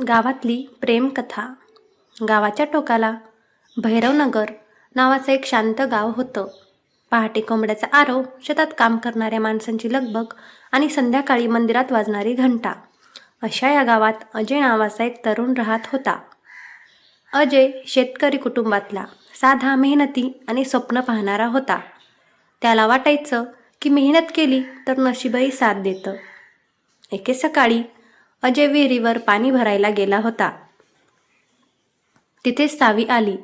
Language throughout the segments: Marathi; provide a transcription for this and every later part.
गावातली प्रेमकथा. गावाच्या टोकाला भैरवनगर नावाचं एक शांत गाव होतं. पहाटे कोंबड्याचा आरव शेतात काम करणाऱ्या माणसांची लगबग आणि संध्याकाळी मंदिरात वाजणारी घंटा. अशा या गावात अजय नावाचा एक तरुण राहत होता. अजय शेतकरी कुटुंबातला साधा मेहनती आणि स्वप्न पाहणारा होता. त्याला वाटायचं की मेहनत केली तर नशीबही साथ देतं. एके सकाळी अजय विहिरीवर पाणी भरायला गेला होता. तिथे सावी आली.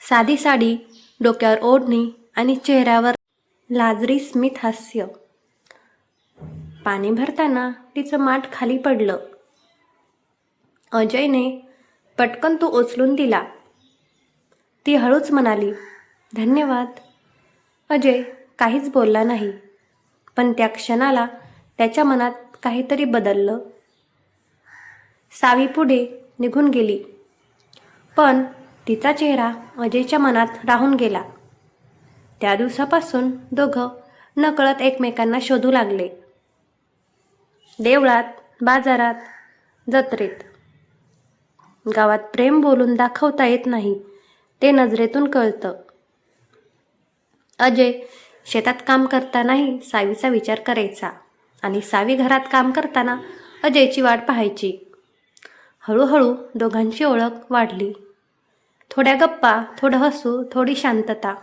साधी साडी डोक्यावर ओढणी आणि चेहऱ्यावर लाजरी स्मित हास्य. पाणी भरताना तिचं माठ खाली पडलं. अजयने पटकन तो उचलून दिला. ती हळूच म्हणाली धन्यवाद. अजय काहीच बोलला नाही. पण त्या क्षणाला त्याच्या मनात काहीतरी बदललं. सावी पुढे निघून गेली. पण तिचा चेहरा अजयच्या मनात राहून गेला. त्या दिवसापासून दोघं नकळत एकमेकांना शोधू लागले. देवळात बाजारात जत्रेत. गावात प्रेम बोलून दाखवता येत नाही ते नजरेतून कळतं. अजय शेतात काम करतानाही सावीचा विचार करायचा. आणि सावी घरात काम करताना अजयची वाट पाहायची. हळूहळू दोघांची ओळख वाढली. थोड्या गप्पा थोडं हसू थोडी शांतता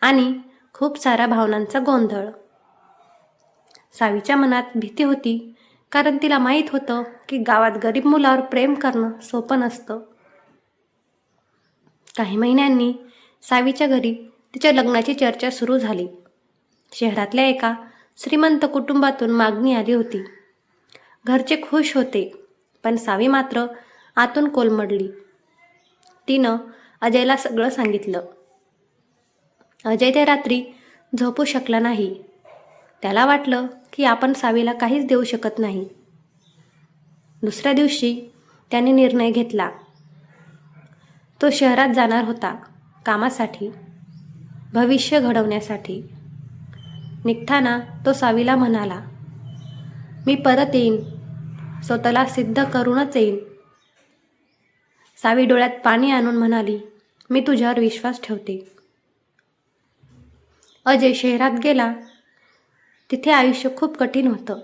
आणि खूप साऱ्या भावनांचा गोंधळ. सावीच्या मनात भीती होती कारण तिला माहीत होतं की गावात गरीब मुलावर प्रेम करणं सोपं नसतं. काही महिन्यांनी सावीच्या घरी तिच्या लग्नाची चर्चा सुरू झाली. शहरातल्या एका श्रीमंत कुटुंबातून मागणी आली होती. घरचे खुश होते पण सावी मात्र आतून कोलमडली. तिनं अजयला सगळं सांगितलं. अजय त्या रात्री झोपू शकला नाही. त्याला वाटलं की आपण सावीला काहीच देऊ शकत नाही. दुसऱ्या दिवशी त्याने निर्णय घेतला. तो शहरात जाणार होता कामासाठी भविष्य घडवण्यासाठी. निघताना तो सावीला म्हणाला मी परत येईन. स्वतःला सिद्ध करूनच येईन. सावी डोळ्यात पाणी आणून म्हणाली मी तुझ्यावर विश्वास ठेवते. अजय शहरात गेला. तिथे आयुष्य खूप कठीण होतं.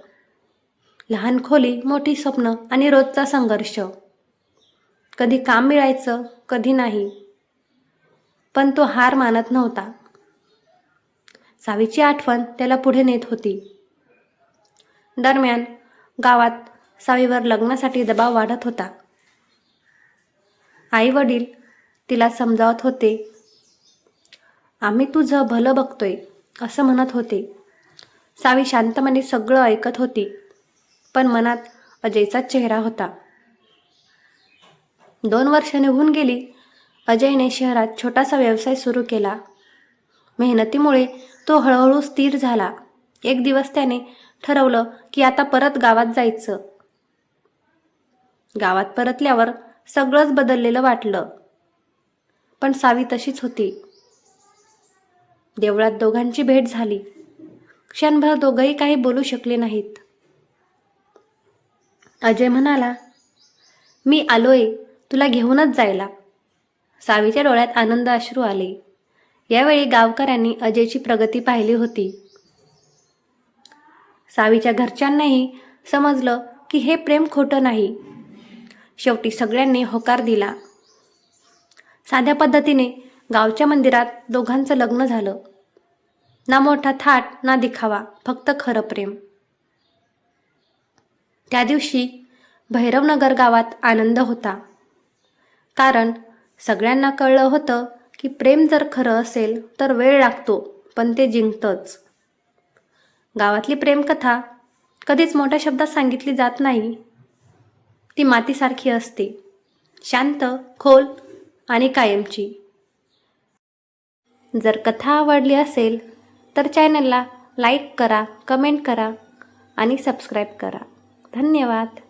लहान खोली मोठी स्वप्न आणि रोजचा संघर्ष. कधी काम मिळायचं कधी नाही. पण तो हार मानत नव्हता. सावीची आठवण त्याला पुढे नेत होती. दरम्यान गावात सावीवर लग्नासाठी दबाव वाढत होता. आई वडील तिला समजावत होते आम्ही तुझं भलं बघतोय असं म्हणत होते. सावी शांतपणे सगळं ऐकत होती पण मनात अजयचा चेहरा होता. दोन वर्ष निघून गेली अजयने शहरात छोटासा व्यवसाय सुरू केला. मेहनतीमुळे तो हळूहळू स्थिर झाला. एक दिवस त्याने ठरवलं की आता परत गावात जायचं. गावात परतल्यावर सगळंच बदललेलं वाटलं. पण सावी तशीच होती. देवळात दोघांची भेट झाली. क्षणभर दोघंही काही बोलू शकले नाहीत. अजय म्हणाला मी आलोय तुला घेऊनच जायला. सावीच्या डोळ्यात आनंद अश्रू आले. यावेळी गावकऱ्यांनी अजयची प्रगती पाहिली होती. सावीच्या घरच्यांनाही समजलं की हे प्रेम खोटं नाही. शेवटी सगळ्यांनी होकार दिला. साध्या पद्धतीने गावच्या मंदिरात दोघांचं लग्न झालं. ना मोठा थाट ना दिखावा फक्त खरं प्रेम. त्या दिवशी भैरवनगर गावात आनंद होता. कारण सगळ्यांना कळलं होतं की प्रेम जर खरं असेल तर वेळ लागतो पण ते जिंकतंच. गावातली प्रेमकथा कधीच मोठ्या शब्दात सांगितली जात नाही. ती मातीसारखी असते शांत खोल आणि कायमची. जर कथा आवडली असेल तर चॅनलला लाईक करा कमेंट करा आणि सबस्क्राईब करा. धन्यवाद.